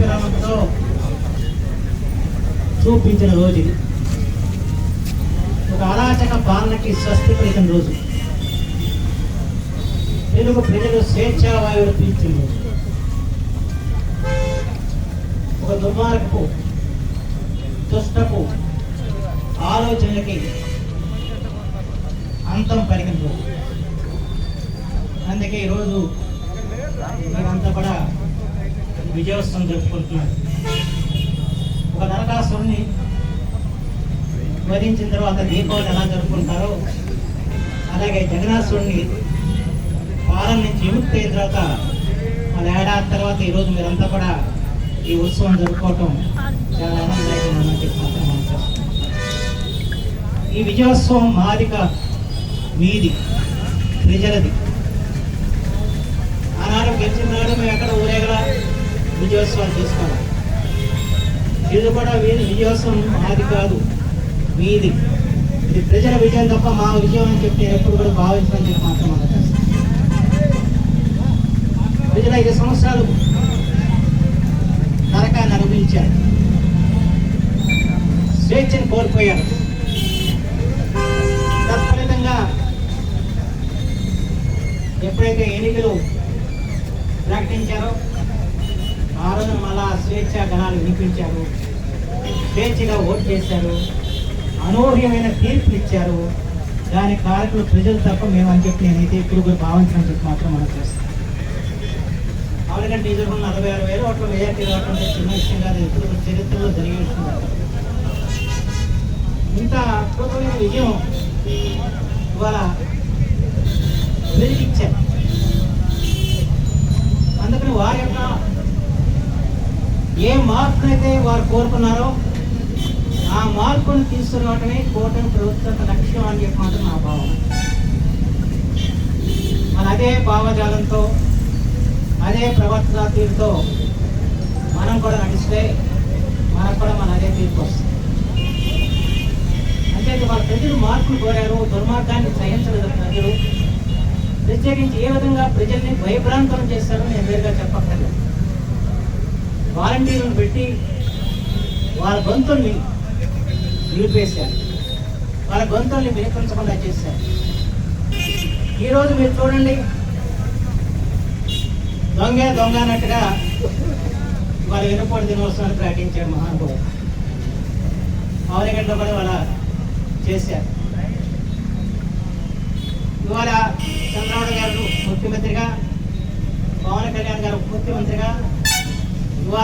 విరామంతో చూపించిన రోజు ఒక అరాచక పాలనకి స్వస్తి పలికిన రోజు. తెలుగు ప్రజలు స్వేచ్ఛావాయువులు పిలిచిన రోజు. ఒక దుర్మార్గపు దుష్టపు ఆలోచనలకి అంతం పలికిన రోజు. అందుకే ఈరోజు అంతా కూడా విజయోత్సవం జరుపుకుంటున్నారు ఒక నరకాసురుని వధించిన తర్వాత దీపావళి ఎలా జరుపుకుంటారో అలాగే జగన్నాసురుని పాలన నుంచి విముక్తి అయిన తర్వాత మన ఏడాది తర్వాత ఈరోజు మీరంతా కూడా ఈ ఉత్సవం జరుపుకోవటం చాలా ఆనందదాయకమైనటువంటి ఈ విజయోత్సవం మాదిక మీది ప్రజలది. ఆనాడు గెలిచిన నాడు మేము ఎక్కడ విజయోత్సవాలు చేసుకోవాలి ఇది కూడా వీధి విజయోత్సవం మాది కాదు మీది. ఇది ప్రజల విజయం తప్ప మా విజయం అని చెప్పి నేను ఎప్పుడు కూడా భావించడం చెప్పి మాత్రం ప్రజలు ఐదు సంవత్సరాలు నరకాన్ని అనుభవించారు. స్వేచ్ఛను కోల్పోయారు. తత్ఫలితంగా ఎప్పుడైతే ఎన్నికలు ప్రకటించారో ఆ రోజున మళ్ళా స్వేచ్ఛ గణాలు వినిపించారు. స్వేచ్ఛగా ఓట్ చేశారు. అనూహ్యమైన తీర్పులు ఇచ్చారు. దాని కారకులు ప్రజలు తప్ప మేము అని చెప్పి నేనైతే ఇప్పుడు కూడా భావించని చెప్పి మాత్రం మనం చేస్తాం. ఆవిడకంటే ఇది నలభై ఆరు వేలు ఓట్ల మెజార్టీ రావడం అంటే చిన్న విషయం కాదు ఇప్పుడు చరిత్రలో జరిగే విషయం ఇంత అద్భుతమైన విజయం ఇవాళ ఇచ్చారు. అందుకని వారి ఏ మార్పునైతే వారు కోరుకున్నారో ఆ మార్పును తీసుకురావటమే కూటమి ప్రభుత్వ లక్ష్యం అని చెప్పి మాత్రం నా భావన మన అదే భావజాలంతో అదే ప్రవర్తన తీరుతో మనం కూడా నడిస్తే మనకు కూడా మన అదే తీర్పు వస్తుంది. అంటే వాళ్ళ ప్రజలు మార్పులు కోరారు దుర్మార్గాన్ని సహించలేదు ప్రజలు. ప్రత్యేకించి ఏ విధంగా ప్రజల్ని భయభ్రాంతం చేస్తారో నేను వేరుగా చెప్పక్కర్లేదు. వాలంటీర్లను పెట్టి వాళ్ళ గొంతుల్ని నిలిపేశారు. వాళ్ళ గొంతుల్ని వినిపించకుండా చేశారు. ఈరోజు మీరు చూడండి. దొంగ దొంగ అన్నట్టుగా వాళ్ళ వినపడి దినోత్సవాన్ని ప్రకటించారు మహానుభావుడు. అవనిగడ్డ కూడా వాళ్ళ చేశారు. ఇవాళ చంద్రబాబు గారు ముఖ్యమంత్రిగా పవన్ కళ్యాణ్ గారు ముఖ్యమంత్రిగా Agora.